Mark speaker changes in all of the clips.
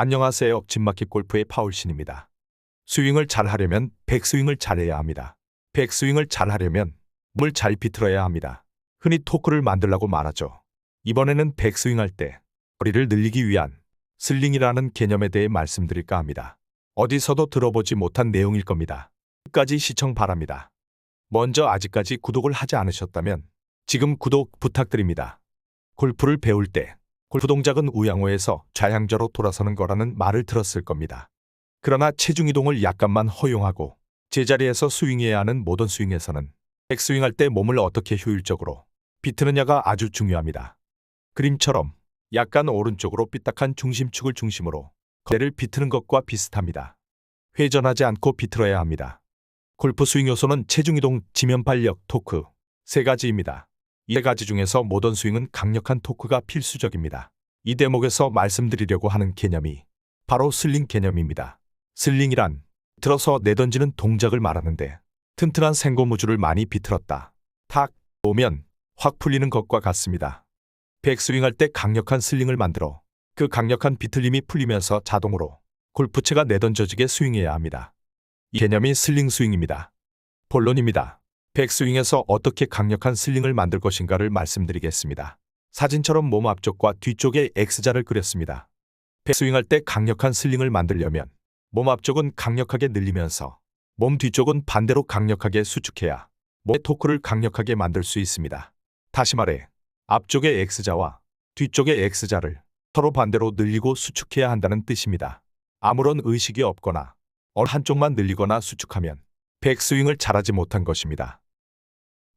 Speaker 1: 안녕하세요. 진마켓 골프의 파울신입니다. 스윙을 잘 하려면 백스윙을 잘해야 합니다. 백스윙을 잘 하려면 몸을 잘 비틀어야 합니다. 흔히 토크를 만들라고 말하죠. 이번에는 백스윙 할 때 거리를 늘리기 위한 슬링이라는 개념에 대해 말씀드릴까 합니다. 어디서도 들어보지 못한 내용일 겁니다. 끝까지 시청 바랍니다. 먼저 아직까지 구독을 하지 않으셨다면 지금 구독 부탁드립니다. 골프를 배울 때 골프 동작은 우양호에서 좌양좌로 돌아서는 거라는 말을 들었을 겁니다. 그러나 체중 이동을 약간만 허용하고 제자리에서 스윙해야 하는 모던 스윙에서는 백스윙할 때 몸을 어떻게 효율적으로 비트느냐가 아주 중요합니다. 그림처럼 약간 오른쪽으로 삐딱한 중심축을 중심으로 거리를 비트는 것과 비슷합니다. 회전하지 않고 비틀어야 합니다. 골프 스윙 요소는 체중 이동, 지면 발력, 토크 세 가지입니다. 이세 가지 중에서 모던 스윙은 강력한 토크가 필수적입니다. 이 대목에서 말씀드리려고 하는 개념이 바로 슬링 개념입니다. 슬링이란 들어서 내던지는 동작을 말하는데 튼튼한 생고무줄을 많이 비틀었다. 탁 오면 확 풀리는 것과 같습니다. 백스윙할 때 강력한 슬링을 만들어 그 강력한 비틀림이 풀리면서 자동으로 골프채가 내던져지게 스윙해야 합니다. 이 개념이 슬링 스윙입니다. 본론입니다. 백스윙에서 어떻게 강력한 슬링을 만들 것인가를 말씀드리겠습니다. 사진처럼 몸 앞쪽과 뒤쪽에 X자를 그렸습니다. 백스윙할 때 강력한 슬링을 만들려면 몸 앞쪽은 강력하게 늘리면서 몸 뒤쪽은 반대로 강력하게 수축해야 몸의 토크를 강력하게 만들 수 있습니다. 다시 말해 앞쪽의 X자와 뒤쪽의 X자를 서로 반대로 늘리고 수축해야 한다는 뜻입니다. 아무런 의식이 없거나 어느 한쪽만 늘리거나 수축하면 백스윙을 잘하지 못한 것입니다.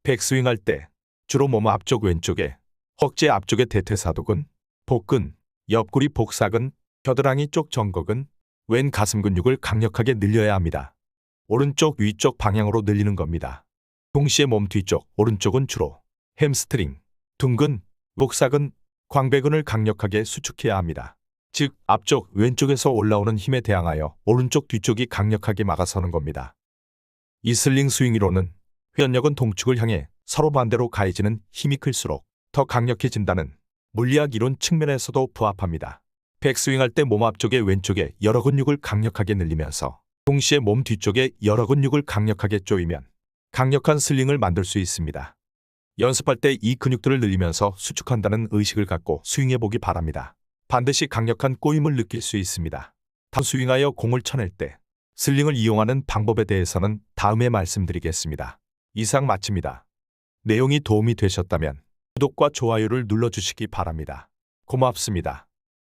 Speaker 1: 백스윙할 때 주로 몸 앞쪽 왼쪽에 허벅지 앞쪽의 대퇴사두근, 복근, 옆구리 복사근, 겨드랑이 쪽 정거근, 왼 가슴 근육을 강력하게 늘려야 합니다. 오른쪽 위쪽 방향으로 늘리는 겁니다. 동시에 몸 뒤쪽 오른쪽은 주로 햄스트링, 둔근, 목사근, 광배근을 강력하게 수축해야 합니다. 즉 앞쪽 왼쪽에서 올라오는 힘에 대항하여 오른쪽 뒤쪽이 강력하게 막아서는 겁니다. 이 슬링 스윙이로는 회전력은 동축을 향해 서로 반대로 가해지는 힘이 클수록 더 강력해진다는 물리학 이론 측면에서도 부합합니다. 백스윙할 때 몸 앞쪽의 왼쪽에 여러 근육을 강력하게 늘리면서 동시에 몸 뒤쪽에 여러 근육을 강력하게 조이면 강력한 슬링을 만들 수 있습니다. 연습할 때 이 근육들을 늘리면서 수축한다는 의식을 갖고 스윙해 보기 바랍니다. 반드시 강력한 꼬임을 느낄 수 있습니다. 다음 스윙하여 공을 쳐낼 때 슬링을 이용하는 방법에 대해서는 다음에 말씀드리겠습니다. 이상 마칩니다. 내용이 도움이 되셨다면 구독과 좋아요를 눌러주시기 바랍니다. 고맙습니다.